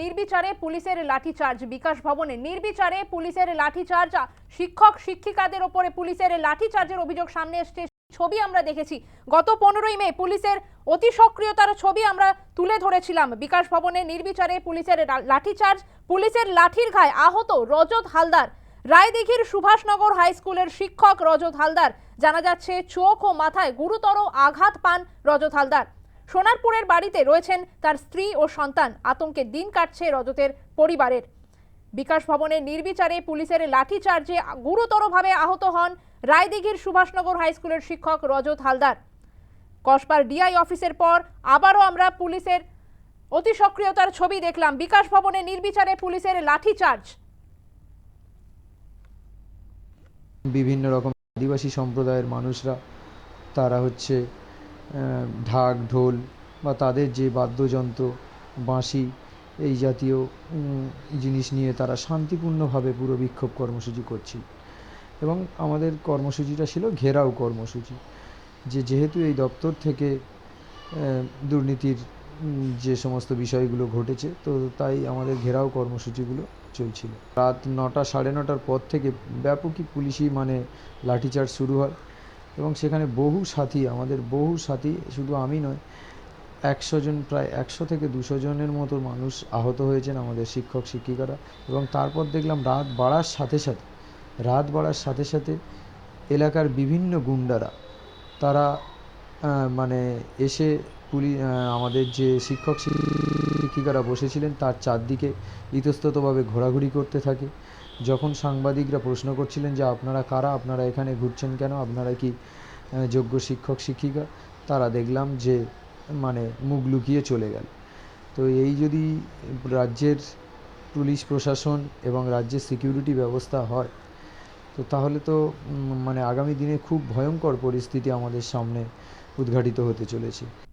নির্বিচারে পুলিশের লাঠিচার্জ। বিকাশ ভবনে নির্বিচারে পুলিশের লাঠিচার্জ। শিক্ষক, শিক্ষিকাদের ওপরে পুলিশের লাঠিচার্জের অভিযোগ সামনে এসছে ছবি আমরা দেখেছি। গত পনেরোই মে পুলিশের অতি সক্রিয়তার ছবি আমরা তুলে ধরেছিলাম। বিকাশ ভবনে নির্বিচারে পুলিশের লাঠিচার্জ। পুলিশের লাঠির ঘায়ে আহত রজত হালদার। রায়দিঘির সুভাষনগর হাই স্কুলের শিক্ষক রজত হালদার। জানা যাচ্ছে, চোখ ও মাথায় গুরুতর আঘাত পান রজত হালদার। সোনারপুরের বাড়িতে রয়েছেন তার স্ত্রী ও সন্তান। আতঙ্কে দিন কাটছে রজতের পরিবারের। বিকাশ ভবনে নির্বিচারে পুলিশের লাঠিচার্জে গুরুতরভাবে আহত হন রায়দিঘির সুভাষনগর হাই স্কুলের শিক্ষক রজত হালদার। কসবার ডিআই অফিসের পর আবারও আমরা পুলিশের অতি সক্রিয়তার ছবি দেখলাম। বিকাশ ভবনে নির্বিচারে পুলিশের লাঠিচার্জ। বিভিন্ন রকম আদিবাসী সম্প্রদায়ের মানুষরা, তারা হচ্ছে ঢাক, ঢোল বা তাদের যে বাদ্যযন্ত্র, বাঁশি, এই জাতীয় জিনিস নিয়ে তারা শান্তিপূর্ণভাবে পুরো বিক্ষোভ কর্মসূচি করছিল। এবং আমাদের কর্মসূচিটা ছিল ঘেরাও কর্মসূচি। যে যেহেতু এই দপ্তর থেকে দুর্নীতির যে সমস্ত বিষয়গুলো ঘটেছে, তো তাই আমাদের ঘেরাও কর্মসূচিগুলো চলছিল। রাত নটা সাড়ে নটার পর থেকে ব্যাপকই পুলিশি মানে লাঠিচার্জ শুরু হয়। এবং সেখানে বহু সাথী, আমাদের বহু সাথী, শুধু আমি নয়, একশো জন, প্রায় একশো থেকে দুশো জনের মতো মানুষ আহত হয়েছেন আমাদের শিক্ষক, শিক্ষিকারা। এবং তারপর দেখলাম রাত বাড়ার সাথে সাথে, রাত বাড়ার সাথে সাথে এলাকার বিভিন্ন গুন্ডারা, তারা মানে এসে পুলি আমাদের যে শিক্ষক, শিক্ষিকারা বসেছিলেন, তার চারদিকে ইতস্ততভাবে ঘোরাঘুরি করতে থাকে। যখন সাংবাদিকরা প্রশ্ন করছিলেন যে আপনারা কারা, আপনারা এখানে ঘুরছেন কেন, আপনারা কি যোগ্য শিক্ষক, শিক্ষিকা, তারা দেখলাম যে মানে মুখ লুকিয়ে চলে গেল। তো এই যদি রাজ্যের পুলিশ প্রশাসন এবং রাজ্যের সিকিউরিটি ব্যবস্থা হয়, তো তাহলে তো মানে আগামী দিনে খুব ভয়ঙ্কর পরিস্থিতি আমাদের সামনে উদ্ঘাটিত হতে চলেছে।